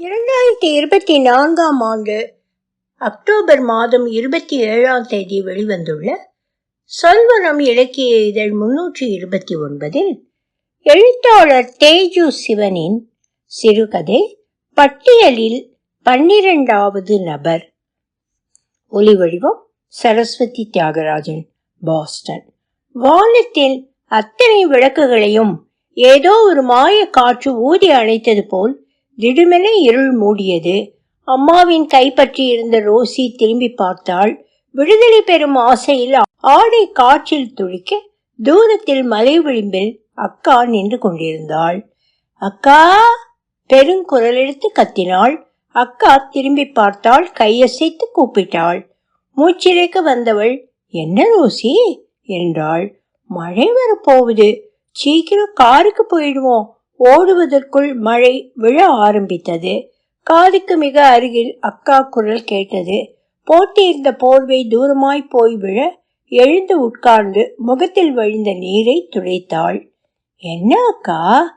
இரண்டாயிரத்தி இருபத்தி நான்காம் ஆண்டு அக்டோபர் மாதம் இருபத்தி ஏழாம் தேதி வெளிவந்துள்ள சொல்வனம் இலக்கிய இதழ் முன்னூற்றி இருபத்தி ஒன்பதில் எழுத்தாளர் தேஜு சிவனின் சிறுகதை பட்டியலில் பன்னிரண்டாவது நபர். ஒலிவடிவம் சரஸ்வதி தியாகராஜன் பாஸ்டன். வானத்தில் அத்தனை விளக்குகளையும் ஏதோ ஒரு மாய காற்று ஊதி அணைத்தது போல் திடுமென இருள் மூடியது. அம்மாவின் கைப்பற்றி இருந்த ரோசி திரும்பி பார்த்தாள். விடுதலை பெறும் ஆசையில் ஆடை காற்றில் துளிக்க தூரத்தில் மலை விளிம்பில் அக்கா நின்று கொண்டிருந்தாள். அக்கா! பெருங்குரல் எடுத்து கத்தினாள். அக்கா திரும்பி பார்த்தாள். கையசைத்து கூப்பிட்டாள். மூச்சிலைக்க வந்தவள் என்ன ரோசி? என்றாள். மழை வரப்போகுது. சீக்கிரம் காருக்கு போயிடுவோம். ஓடுவதற்குள் மழை விழ ஆரம்பித்தது. காதுக்கு மிக அருகில் அக்கா குரல் கேட்டது. போட்டியிருந்த போர்வை தூரமாய் போய் விழ எழுந்து உட்கார்ந்து முகத்தில் வழிந்த நீரை துடைத்தாள். என்ன அக்கா?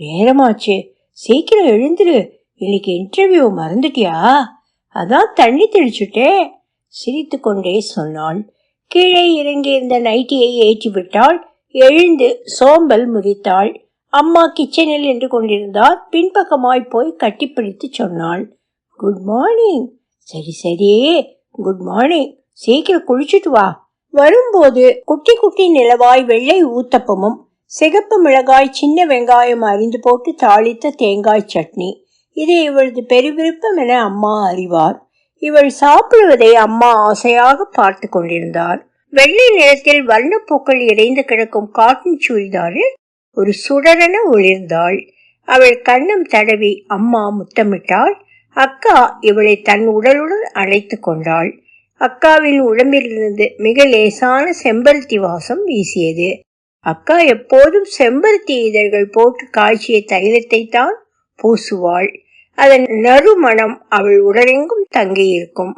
நேரமாச்சு. சீக்கிரம் எழுந்துரு. இன்னைக்கு இன்டர்வியூ மறந்துட்டியா? அதான் தண்ணி தெளிச்சுட்டே. சிரித்து கொண்டே சொன்னாள். கீழே இறங்கியிருந்த நைட்டியை ஏற்றி விட்டாள் எழுந்து சோம்பல் முறித்தாள். அம்மா கிச்சனில் நின்று கொண்டிருந்தார். பின்பக்கமாய் போய் கட்டிப்பிடித்து சொன்னாள். குட் மார்னிங் சரி சரி. குட் மார்னிங் சீக்கிரம் குளிச்சுட்டு வா. வரும்போது குட்டி குட்டி நிலவாய் வெள்ளை ஊத்தப்பமும் சிகப்பு மிளகாய் சின்ன வெங்காயம் அரிந்து போட்டு தாளித்த தேங்காய் சட்னி. இது இவளது பெருவிருப்பம் என அம்மா அறிவார். இவள் சாப்பிடுவதை அம்மா ஆசையாக பார்த்து கொண்டிருந்தார். வெள்ளை நிறத்தில் வண்ணப்பூக்கள் இறைந்து கிடக்கும் காட்டன் சுடிதாரில் ஒரு சுடரென ஒளிர்ந்தாள். அவள் கண்ணம் தடவி அம்மா முத்தமிட்டாள். அக்கா இவளை தன் உடலுடன் அழைத்து கொண்டாள். அக்காவின் உடம்பிலிருந்து மிக லேசான செம்பருத்தி வாசம் வீசியது. அக்கா எப்போதும் செம்பருத்தி இதழ்கள் போட்டு காய்ச்சிய தைலத்தை தான் பூசுவாள். அதன் நறுமணம் அவள் உடலெங்கும் தங்கியிருக்கும்.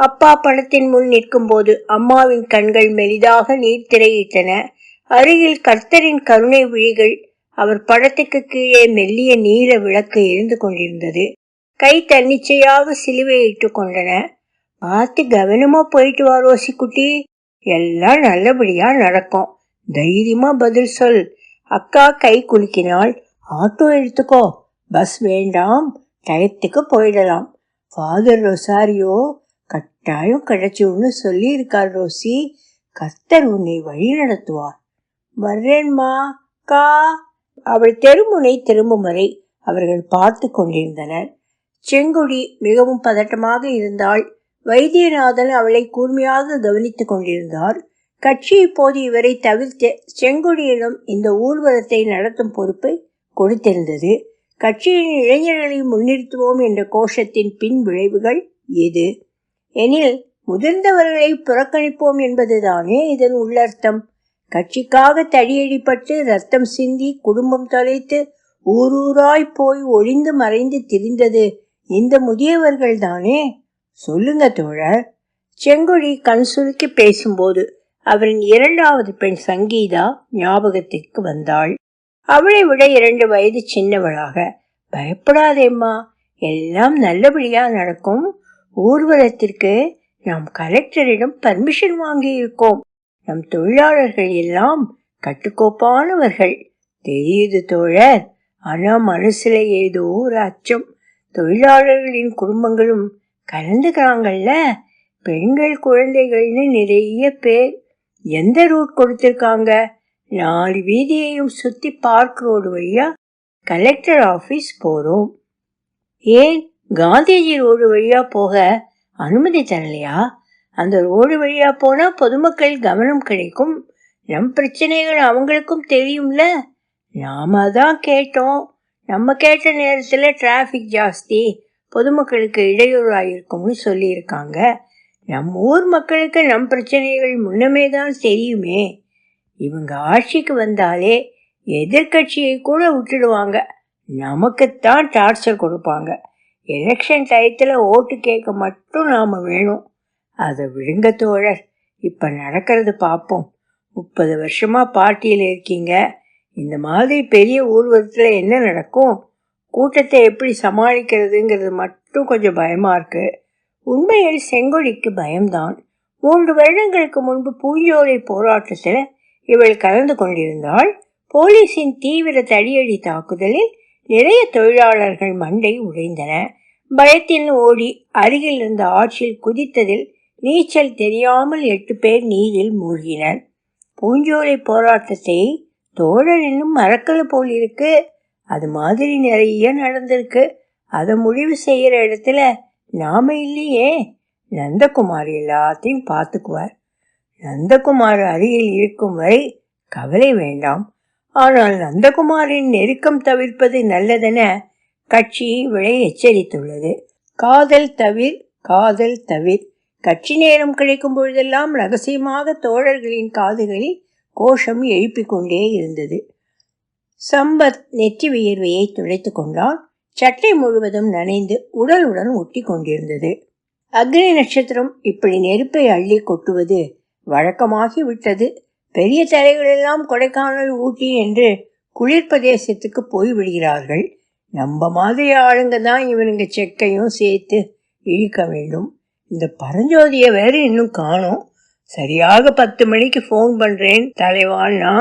அப்பா படத்தின் முன் நிற்கும் போது அம்மாவின் கண்கள் மெலிதாக நீர் திரையிட்டன. அருகில் கர்த்தரின் கருணை விழிகள் அவர் படத்துக்கு கீழே மெல்லிய நீல விளக்கு எரிந்து கொண்டிருந்தது. கை தன்னிச்சையாக சிலுவையிட்டு கொண்டன. பார்த்து கவனமா போயிட்டு வா ரோசி குட்டி எல்லாம் நல்லபடியா நடக்கும். தைரியமா பதில் சொல். அக்கா கை குலுக்கினால் ஆட்டோ எடுத்துக்கோ. பஸ் வேண்டாம். டயத்துக்கு போயிடலாம். ஃபாதர் ரொசாரியோ கட்டாயம் கிடைச்சுன்னு சொல்லி இருக்கார் ரோசி. கர்த்தர் உன்னை வழி நடத்துவார் வர்றேன்மா கா அவள் தெருமுனை திரும்பும் வரை அவர்கள் பார்த்து கொண்டிருந்தனர். செங்குடி மிகவும் பதட்டமாக இருந்தாள். வைத்தியநாதன் அவளை கூர்மையாக கவனித்துக் கொண்டிருந்தார். கட்சி இப்போது இவரை தவிர்த்து செங்குடியிடம் இந்த ஊர்வலத்தை நடத்தும் பொறுப்பை கொடுத்திருந்தது. கட்சியின் இளைஞர்களை முன்னிறுத்துவோம் என்ற கோஷத்தின் பின் விளைவுகள் எது? எனில் முதிர்ந்தவர்களை புறக்கணிப்போம் என்பதுதானே இதன் உள்ளர்த்தம். கட்சிக்காக தடியடிப்பட்டு ரத்தம் சிந்தி குடும்பம் தொலைத்து ஊரூராய் போய் ஒளிந்து மறைந்து திரிந்தது இந்த முதியவர்கள் தானே? சொல்லுங்க தோழர். செங்கொழி கண் சுருக்கி பேசும்போது அவரின் இரண்டாவது பெண் சங்கீதா ஞாபகத்திற்கு வந்தாள். அவளை விட இரண்டு வயது சின்னவளாக பயப்படாதேம்மா எல்லாம் நல்லபடியா நடக்கும். ஊர்வலத்திற்கு நாம் கலெக்டரிடம் பர்மிஷன் வாங்கி இருக்கோம் நம் தொழிலாளர்கள் எல்லாம் கட்டுக்கோப்பானவர்கள். தெரியுது தோழர். ஆனா மனசுல ஏதோ ஒரு அச்சம். தொழிலாளர்களின் குடும்பங்களும் கலந்துக்கிறாங்கல்ல? பெண்கள் குழந்தைகள்னு நிறைய பேர் எந்த ரூட் கொடுத்துருக்காங்க? நாலு வீதியையும் சுத்தி பார்க் ரோடு வழியா கலெக்டர் ஆபீஸ் போறோம். ஏன்? காந்திஜி ரோடு வழியா போக அனுமதி தரலையா? அந்த ரோடு வழியா போனா பொதுமக்கள் கவனம் கிடைக்கும். நம் பிரச்சனைகள் அவங்களுக்கும் தெரியும்ல. நாம தான் கேட்டோம். நம்ம கேட்ட நேரத்துல டிராஃபிக் ஜாஸ்தி பொதுமக்களுக்கு இடையூறாயிருக்கும்னு சொல்லியிருக்காங்க. நம்ம ஊர் மக்களுக்கு நம் பிரச்சனைகள் முன்னமே தான் தெரியுமே. இவங்க ஆட்சிக்கு வந்தாலே எதிர்கட்சியை கூட விட்டுடுவாங்க. நமக்குத்தான் டார்ச்சர் கொடுப்பாங்க. எலெக்ஷன் டயத்தில் ஓட்டு கேட்க மட்டும் நாம் வேணும். அதை விழுங்க தோழர். இப்போ நடக்கிறது பார்ப்போம் முப்பது வருஷமா பார்ட்டியில் இருக்கீங்க. இந்த மாதிரி பெரிய ஊர்வலத்தில் என்ன நடக்கும்? கூட்டத்தை எப்படி சமாளிக்கிறதுங்கிறது மட்டும் கொஞ்சம் பயமா இருக்கு. உண்மையில் செங்கொடிக்கு பயம்தான். மூன்று வருடங்களுக்கு முன்பு பூஞ்சோலை போராட்டத்தில் இவள் கலந்து கொண்டிருந்தாள். போலீசின் தீவிர தடியடி தாக்குதலில் நிறைய தொழிலாளர்கள் மண்டை உடைந்தன. பயத்தில் ஓடி அருகில் இருந்த ஆற்றில் குதித்ததில் நீச்சல் தெரியாமல் எட்டு பேர் நீரில் மூழ்கினர். பூஞ்சோலை போராட்டத்தை தோழர் இன்னும் மறக்கல போல் இருக்கு. அது மாதிரி நிறைய நடந்திருக்கு. அதை முடிவு செய்கிற இடத்துல நாம இல்லையே. நந்தகுமார் எல்லாத்தையும் பார்த்துக்குவார். நந்தகுமார் அருகில் இருக்கும் வரை கவலை வேண்டாம். ஆனால் நந்தகுமாரின் நெருக்கம் தவிர்ப்பது நல்லதென கட்சி விளை எச்சரித்துள்ளது. காதல் தவிர் காதல் தவிர். கட்சி நேரம் கிடைக்கும் பொழுதெல்லாம் ரகசியமாக தோழர்களின் காதுகளில் கோஷம் எழுப்பிக் கொண்டே இருந்தது. சம்பத் நெற்றி வியர்வையை துடைத்து கொண்டான். சட்டை முழுவதும் நனைந்து உடலுடன் ஒட்டி கொண்டிருந்தது. அக்னி நட்சத்திரம் இப்படி நெருப்பை அள்ளி கொட்டுவது வழக்கமாகி விட்டது. பெரிய தலைகளெல்லாம் கொடைக்கானல் ஊட்டி என்று குளிர் பிரதேசத்துக்கு போய் விடுகிறார்கள். நம்ம மாதிரி ஆளுங்க தான் இவனுங்க செக்கையும் சேர்த்து இழுக்க வேண்டும். இந்த பரஞ்சோதியை வேற இன்னும் காணும். சரியாக பத்து மணிக்கு ஃபோன் பண்ணுறேன் தலைவான்னா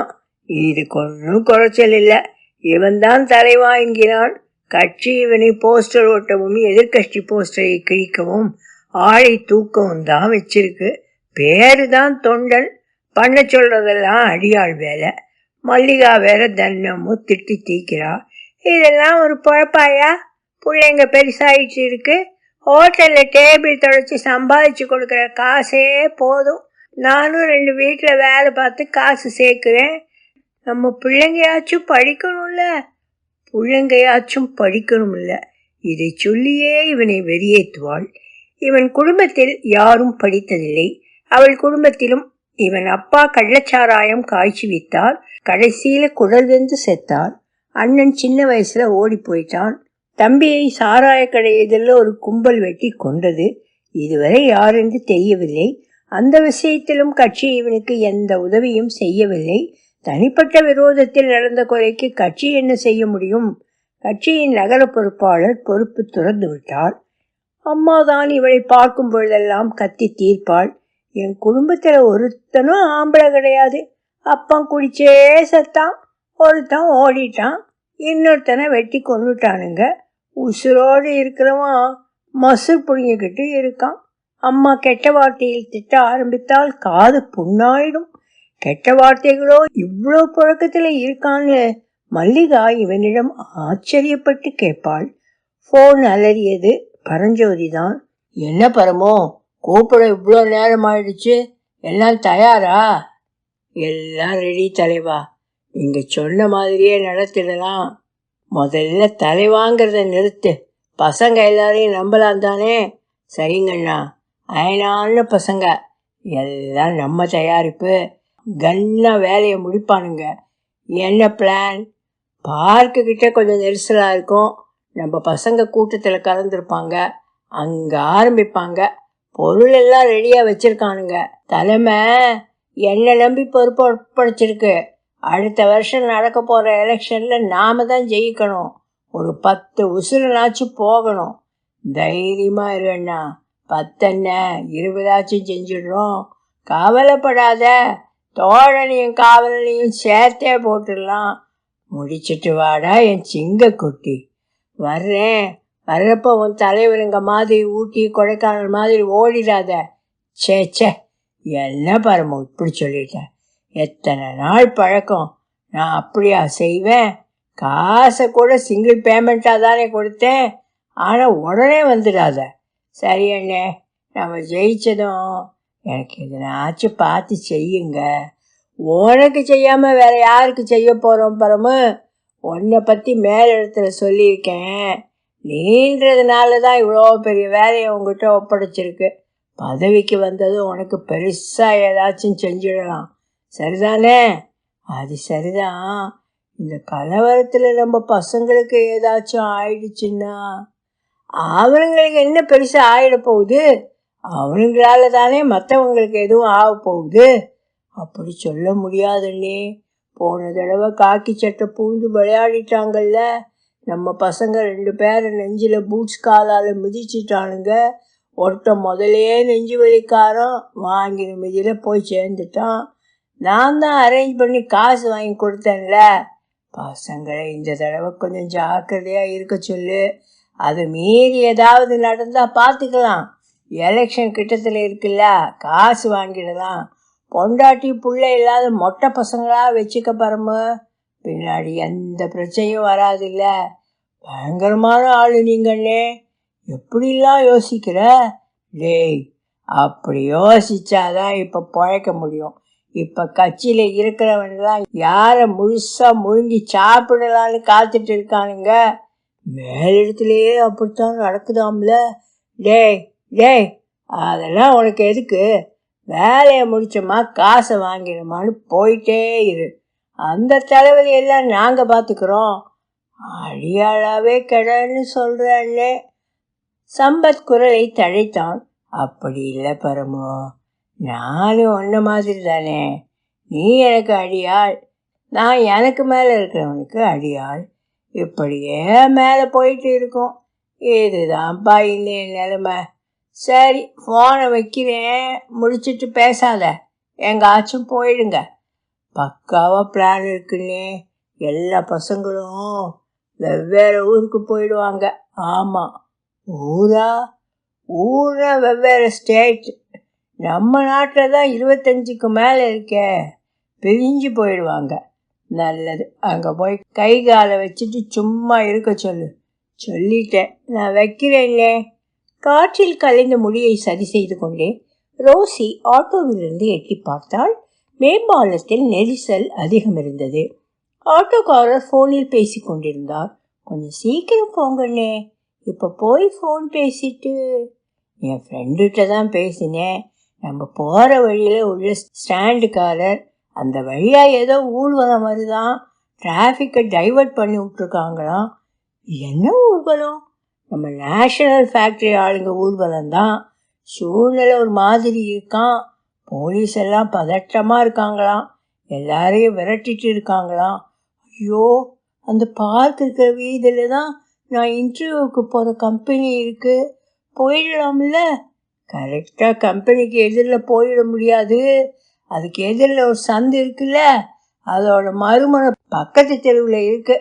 இதுக்கு ஒன்றும் குறைச்சல் இல்லை. இவன் தான் தலைவா என்கிறான். கட்சி இவனை போஸ்டர் ஓட்டவும் எதிர்கட்சி போஸ்டரை கிழிக்கவும் ஆளை தூக்கவும் தான் வச்சிருக்கு. பேரு தான் தொண்டன். பண்ண சொல்றதெல்லாம் அடியாள் வேலை. மல்லிகா வேற தன்னமும் திட்டி தீக்கிறா. இதெல்லாம் ஒரு பொழப்பாயா? பிள்ளைங்க பெருசாயிட்டு இருக்கு. ஹோட்டலில் டேபிள் தொடச்சி சம்பாதிச்சு கொடுக்குற காசே போதும். நானும் ரெண்டு வீட்டில் வேலை பார்த்து காசு சேர்க்குறேன். நம்ம பிள்ளைங்கயாச்சும் படிக்கணும்ல? பிள்ளைங்கையாச்சும் படிக்கணும்ல? இதை சொல்லியே இவனை வெறியேற்றுவாள் இவன் குடும்பத்தில் யாரும் படித்ததில்லை. அவள் குடும்பத்திலும் இவன் அப்பா கள்ளச்சாராயம் காய்ச்சி வித்தார். கடைசியில குடல் வெந்து செத்தார். அண்ணன் சின்ன வயசுல ஓடி போயிட்டான். தம்பியை சாராயக்கடை எதிரில் ஒரு கும்பல் வெட்டி கொண்டது இதுவரை யாரென்று தெரியவில்லை. அந்த விஷயத்திலும் கட்சி இவனுக்கு எந்த உதவியும் செய்யவில்லை. தனிப்பட்ட விரோதத்தில் நடந்த குறைக்கு கட்சி என்ன செய்ய முடியும்? கட்சியின் நகர பொறுப்பாளர் பொறுப்பு துறந்து விட்டார். அம்மாதான் இவளை பார்க்கும் பொழுதெல்லாம் கத்தி தீர்ப்பாள். என் குடும்பத்தில் ஒருத்தனும் ஆம்பளை கிடையாது. அப்பன் குடிச்சே செத்தான். ஒருத்தன் ஓடிட்டான். இன்னொருத்தனை வெட்டி கொண்டுட்டானுங்க உசுரோடு இருக்கிறவன் மசூர் புடுங்கிக்கிட்டு இருக்கான். அம்மா கெட்ட வார்த்தையில் திட்ட ஆரம்பித்தால் காது புண்ணாயிடும். கெட்ட வார்த்தைகளோ இவ்வளோ புழக்கத்தில் இருக்கான்னு மல்லிகா இவனிடம் ஆச்சரியப்பட்டு கேட்பாள். ஃபோன் அலறியது பரஞ்சோதி தான் என்ன பரமோ கூப்பிட இவ்வளோ நேரம் ஆயிடுச்சு எல்லாம் தயாரா? எல்லாம் ரெடி தலைவா. நீங்கள் சொன்ன மாதிரியே நடத்திடலாம். முதல்ல தலைவாங்கிறத நிறுத்து. பசங்க எல்லாரையும் நம்பலாம் தானே? சரிங்கண்ணா. அயனான பசங்க. எல்லாம் நம்ம தயாரிப்பு. கன்னா வேலையை முடிப்பானுங்க. என்ன பிளான் பார்க்கு கிட்டே கொஞ்சம் நெரிசலாக இருக்கும். நம்ம பசங்க கூட்டத்தில் கலந்துருப்பாங்க. அங்கே ஆரம்பிப்பாங்க. பொருள் எல்லாம் ரெடியாக வச்சுருக்கானுங்க. தலைமை. என்னை நம்பி பொறுப்பு ஒப்படைச்சிருக்கு. அடுத்த வருஷம் நடக்க போகிற எலெக்ஷனில் நாம தான் ஜெயிக்கணும். ஒரு பத்து உசுரனாச்சும் போகணும். தைரியமாக இருண்ணா பத்தண்ண பத்தென்ன? இருபதாச்சும் செஞ்சிடுறோம். கவலைப்படாத. தோழனையும் காவலனையும் சேர்த்தே போட்டுடலாம். முடிச்சிட்டு வாடா என் சிங்க குட்டி. வர்றேன். வர்றப்போ உன் தலைவருங்க மாதிரி ஊட்டி கொடைக்கானல் மாதிரி ஓடிடாத. சே சே என்ன பரம இப்படி சொல்லிட்டேன் எத்தனை நாள் பழக்கம்? நான் அப்படியா செய்வேன்? காசை கூட சிங்கிள் பேமெண்ட்டாக தானே கொடுத்தேன். ஆனால் உடனே வந்துடாத. சரி அண்ணே நம்ம ஜெயிச்சதும் எனக்கு எதனாச்சும் பார்த்து செய்யுங்க. உனக்கு செய்யாமல் வேற யாருக்கு செய்ய போகிறோம் பரமு? உன்னை பற்றி மேலிடத்துல சொல்லியிருக்கேன். நீன்றதுனால தான் இவ்வளோ பெரிய வேலையை உங்ககிட்ட ஒப்படைச்சிருக்கு. பதவிக்கு வந்ததும் உனக்கு பெருசாக ஏதாச்சும் செஞ்சிடலாம். சரிதானே? அது சரிதான் இந்த கலவரத்தில் நம்ம பசங்களுக்கு ஏதாச்சும் ஆயிடுச்சுன்னா அவனுங்களுக்கு என்ன பெருசாக ஆயிட போகுது? அவனுங்களால தானே மற்றவங்களுக்கு எதுவும் ஆக போகுது. அப்படி சொல்ல முடியாதுன்னே போன தடவை காக்கி சட்டை பூந்து விளையாடிட்டாங்கல்ல. நம்ம பசங்க ரெண்டு பேரை நெஞ்சில் பூட்ஸ் காலால் மிதிச்சிட்டானுங்க. ஒருத்தன் முதலே நெஞ்சு வலிக்காரன் வாங்கின மிதியில் போய் சேர்ந்துட்டான். நான் தான் அரேஞ்ச் பண்ணி காசு வாங்கி கொடுத்தேன்ல. பசங்களை இந்த தடவை கொஞ்சம் ஜாக்கிரதையாக இருக்க சொல்லு. அது மீறி ஏதாவது நடந்தால் பார்த்துக்கலாம் எலெக்ஷன் கிட்டத்தில் இருக்குல்ல காசு வாங்கிடலாம். பொண்டாட்டி பிள்ளை இல்லாத மொட்டை பசங்களாக வச்சுக்க பரமு. பின்னாடி எந்த பிரச்சனையும் வராதுல்ல. பயங்கரமான ஆளு நீங்கண்ணே. எப்படிலாம் யோசிக்கிற? டேய் அப்படி யோசிச்சாதான் இப்போ பிழைக்க முடியும். இப்போ கட்சியில் இருக்கிறவன்லாம் யாரை முழுசாக முழுங்கி சாப்பிடலான்னு காத்துட்டு இருக்கானுங்க. மேலிடத்துலேயே அப்படித்தான் நடக்குதாம்ல. டேய் டேய் அதெல்லாம் உனக்கு எதுக்கு? வேலையை முடிச்சோமா காசை வாங்கிடுமான்னு போயிட்டே இரு. அந்த தலைவலி எல்லாம் நாங்கள் பார்த்துக்குறோம் அடியாளாவே கெடன்னு சொல்கிறேன்னே சம்பத் குரலை தழைத்தான். அப்படி இல்லை பரமோ. நானும் ஒன்ன மாதிரி தானே. நீ எனக்கு அடியாள். நான் எனக்கு மேலே இருக்கிறவனுக்கு அடியாள். இப்படியே மேலே போயிட்டு இருக்கோம். இதுதான்ப்பா இன்னைய நிலைமை. சரி ஃபோனை வைக்கிறேன். முடிச்சிட்டு பேசாத. எங்காச்சும் போயிடுங்க. பக்காவாக பிளான் இருக்குன்னே எல்லா பசங்களும் வெவ்வேறு ஊருக்கு போயிடுவாங்க. ஆமாம் ஊரா? ஊரை வெவ்வேறு ஸ்டேட் நம்ம நாட்டில் தான் இருபத்தஞ்சுக்கு மேலே இருக்கே. பிரிஞ்சு போயிடுவாங்க. நல்லது. அங்கே போய் கை காலை வச்சுட்டு சும்மா இருக்க சொல்லு. சொல்லிட்டேன். நான் வைக்கிறேன்னே காற்றில் கலைந்த முடியை சரி செய்து கொண்டே ரோசி ஆட்டோவிலிருந்து எட்டி பார்த்தால் மேம்பாலத்தில் நெரிசல் அதிகம் இருந்தது. ஆட்டோக்காரர் ஃபோனில் பேசி கொண்டிருந்தார். கொஞ்சம் சீக்கிரம் போங்கண்ணே. இப்போ போய் ஃபோன் பேசிட்டு. என் ஃப்ரெண்டுகிட்ட தான் பேசினேன். நம்ம போகிற வழியில் உள்ள ஸ்டாண்டுக்காரர் அந்த வழியாக ஏதோ ஊர்வலம் வருதான் டிராஃபிக்கை டைவர்ட் பண்ணி விட்ருக்காங்களாம் என்ன ஊர்வலம்? நம்ம நேஷனல் ஃபேக்ட்ரி ஆளுங்க ஊர்வலம் தான் சூழ்நிலை ஒரு மாதிரி இருக்கான் போலீஸ் எல்லாம் பதட்டமாக இருக்காங்களாம். எல்லாரையும் விரட்டிட்டு இருக்காங்களாம். ஐயோ அந்த பார்க் இருக்கிற வீதியில் தான் நான் இன்டர்வியூவுக்கு போகிற கம்பெனி இருக்குது போயிடலாம்ல? கரெக்டாக கம்பெனிக்கு எதிரில் போயிட முடியாது. அதுக்கு எதிரில் ஒரு சந்து இருக்குல்ல அதோட மறுமுனை பக்கத்து தெருவில் இருக்கு.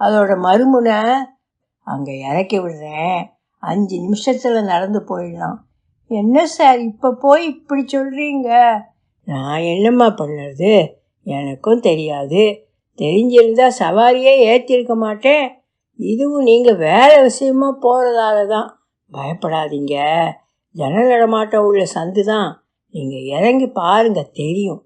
அதோட மறுமுனை அங்கே இறக்கி விடுறேன். அஞ்சு நிமிஷத்தில் நடந்து போயிடலாம். என்ன சார் இப்போ போய் இப்படி சொல்கிறீங்க நான் என்னம்மா பண்ணுறது எனக்கும் தெரியாது. தெரிஞ்சிருந்தால் சவாரியே ஏற்றிருக்க மாட்டேன். இதுவும் நீங்கள் வேறு விஷயமா போகிறதால தான் பயப்படாதீங்க. ஜன நடமாட்டம் உள்ள சந்து தான் நீங்கள் இறங்கி பாருங்க தெரியும்.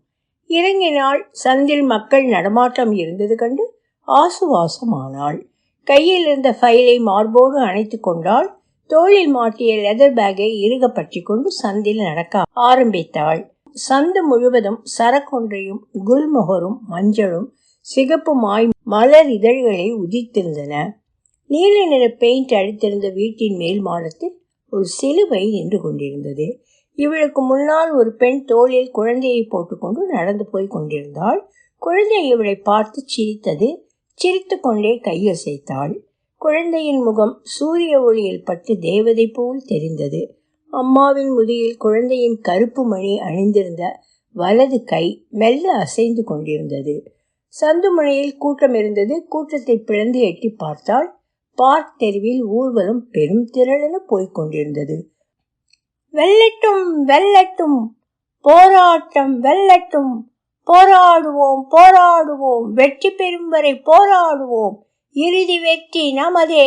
இறங்கினால் சந்தில் மக்கள் நடமாட்டம் இருந்தது கண்டு ஆசுவாசமானாள். கையில் இருந்த ஃபைலை மார்போடு அணைத்து கொண்டாள். தோளில் மாட்டிய லெதர் பேக்கை இறுக பற்றி கொண்டு சந்தில் நடக்க ஆரம்பித்தாள். சந்து முழுவதும் சரக்கொன்றையும் குல்முகரும் மஞ்சளும் சிகப்புமாய் மலர் இதழ்களை உதித்திருந்தன. நீல நிற பெயிண்ட் அடித்திருந்த வீட்டின் மேல் மாடத்தில் ஒரு சிலுவை நின்று கொண்டிருந்தது. இவளுக்கு முன்னால் ஒரு பெண் தோளில் குழந்தையை போட்டுக்கொண்டு நடந்து போய் கொண்டிருந்தாள். குழந்தை இவளை பார்த்து சிரித்தது. சிரித்து கொண்டே கையசைத்தாள். குழந்தையின் முகம் சூரிய ஒளியில் பட்டு தேவதை போல் தெரிந்தது. அம்மாவின் முதியில் குழந்தையின் கருப்பு மணி அணிந்திருந்த வலது கை மெல்ல அசைந்து கொண்டிருந்தது. சந்துமணியில் கூட்டம் இருந்தது. கூட்டத்தை பிளந்து எட்டி பார்த்தாள். பார்க் தெருவில் ஊர்வலம் பெரும் திரளென போய்க் கொண்டிருந்தது வெல்லட்டும் வெல்லட்டும் போராட்டம் வெல்லட்டும் போராடுவோம் போராடுவோம் வெற்றி பெறும் வரை போராடுவோம் இறுதி வெற்றி நமதே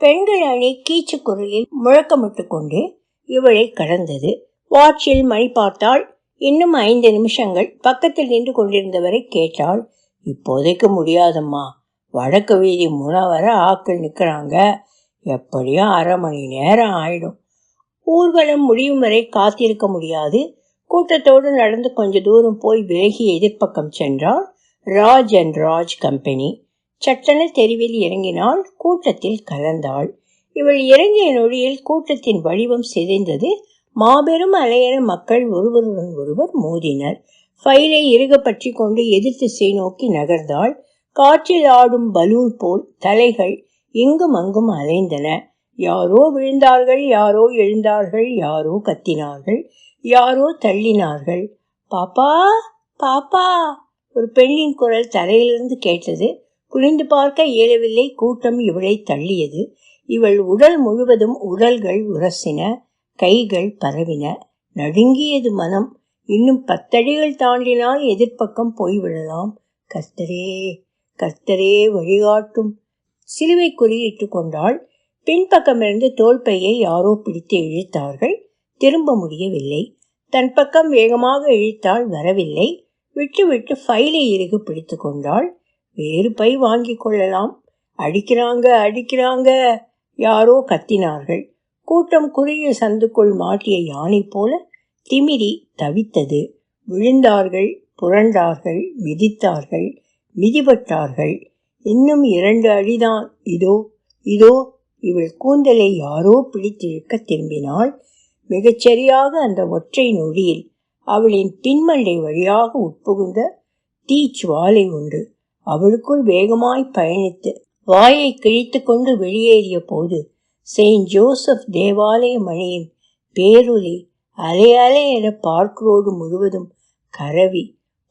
பெண்கள் அணி கீச்சு குரலில் முழக்கமிட்டு கொண்டு இவளை கடந்தது. வாட்சில் மணி பார்த்தால் இன்னும் ஐந்து நிமிஷங்கள் பக்கத்தில் நின்று கொண்டிருந்தவரை கேட்டாள். இப்போதைக்கு முடியாதம்மா. வடக்கு வீதி முனவர ஆக்கள் நிற்கிறாங்க எப்படியும் அரை மணி நேரம் ஆயிடும். ஊர்வலம் முடியும் வரை காத்திருக்க முடியாது. கூட்டத்தோடு நடந்து கொஞ்ச தூரம் போய் விலகி எதிர்ப்பக்கம் சென்றால் ராஜ் அண்ட் ராஜ் கம்பெனி. சட்டென தெருவில் இறங்கினால் கூட்டத்தில் கலந்தாள். இவள் இறங்கிய நொழியில் கூட்டத்தின் வடிவம் சிதைந்தது. மாபெரும் அலையற மக்கள் ஒருவருடன் ஒருவர் மோதினர். ஃபைலை இறுக பற்றி கொண்டு எதிர் திசை நோக்கி நகர்ந்தாள். காற்றில் ஆடும் பலூன் போல் தலைகள் இங்கும் அங்கும் அலைந்தன. யாரோ விழுந்தார்கள் யாரோ எழுந்தார்கள் யாரோ கத்தினார்கள் யாரோ தள்ளினார்கள். பாப்பா பாப்பா ஒரு பெண்ணின் குரல் தரையிலிருந்து கேட்டது. குனிந்து பார்க்க இயலவில்லை. கூட்டம் இவளை தள்ளியது. இவள் உடல் முழுவதும் உடல்கள் உரசின கைகள் பரவின. நடுங்கியது மனம். இன்னும் பத்தடிகள் தாண்டினால் எதிர்ப்பக்கம் போய்விடலாம். கஸ்தரே கர்த்தரே வழிகாட்டும். சிலுவை குறியிட்டு கொண்டால் பின்பக்கமிருந்து தோல்பையை யாரோ பிடித்து இழுத்தார்கள். திரும்ப முடியவில்லை. தன் பக்கம் வேகமாக இழுத்தால் வரவில்லை. விட்டு விட்டு ஃபைலை இறுகு பிடித்து கொண்டாள். வேறு பை வாங்கி கொள்ளலாம். அடிக்கிறாங்க அடிக்கிறாங்க. யாரோ கத்தினார்கள். கூட்டம் குறுகிய சந்துக்குள் மாட்டிய யானை போல திமிரி தவித்தது. விழுந்தார்கள் புரண்டார்கள் மிதித்தார்கள். மிதிபட்டார்கள். இன்னும் இரண்டு அடிதான். இதோ இதோ இவள் கூந்தலை யாரோ பிடித்திழுக்க திரும்பினாள். மிகச்சரியாக அந்த ஒற்றை நொடியில் அவளின் பின்மண்டை வழியாக உட்புகுந்த தீச்சுவாலை உண்டு அவளுக்குள் வேகமாய் பயணித்து வாயை கிழித்து கொண்டு வெளியேறிய போது செயின்ட் ஜோசப் தேவாலய மணியின் பேரொலி அலை அலை என பார்க் ரோடு முழுவதும் கரவி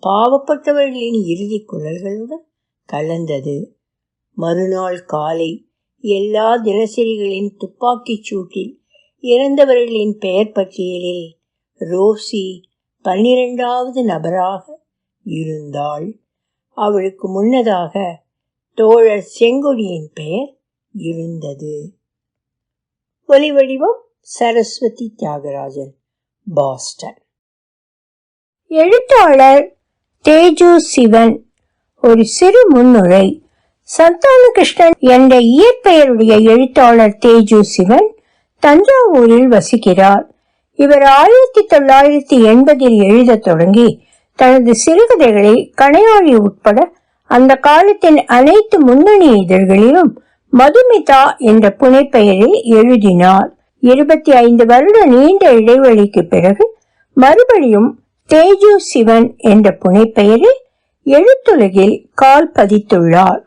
பாவப்பட்டவர்களின் இறுதி குரல்களுடன் கலந்தது. மறுநாள் காலை எல்லா தினசரிகளின் துப்பாக்கிச் சூட்டில் இறந்தவர்களின் பெயர் பட்டியலில் ரோசி பன்னிரெண்டாவது நபராக இருந்தாள். அவளுக்கு முன்னதாக தோழர் செங்கொடியின் பெயர் இருந்தது. ஒலிவடிவம் சரஸ்வதி தியாகராஜன் பாஸ்டன். எழுத்தாளர் தேஜு சிவன் ஒரு சிறு முன்னுரை. சந்தான கிருஷ்ணன் என்ற இயற்பெயருடைய எழுத்தாளர் தேஜு சிவன் தஞ்சாவூரில் வசிக்கிறார். இவர் ஆயிரத்தி தொள்ளாயிரத்தி எண்பதில் எழுத தொடங்கி தனது சிறுகதைகளை கணையாழி உட்பட அந்த காலத்தின் அனைத்து முன்னணி இதழ்களிலும் மதுமிதா என்ற புனைப்பெயரில் எழுதினார். இருபத்தி ஐந்து வருட நீண்ட இடைவெளிக்கு பிறகு மறுபடியும் தேஜு சிவன் என்ற புனைப்பெயரில் எழுத்துலகில் கால் பதித்துள்ளார்.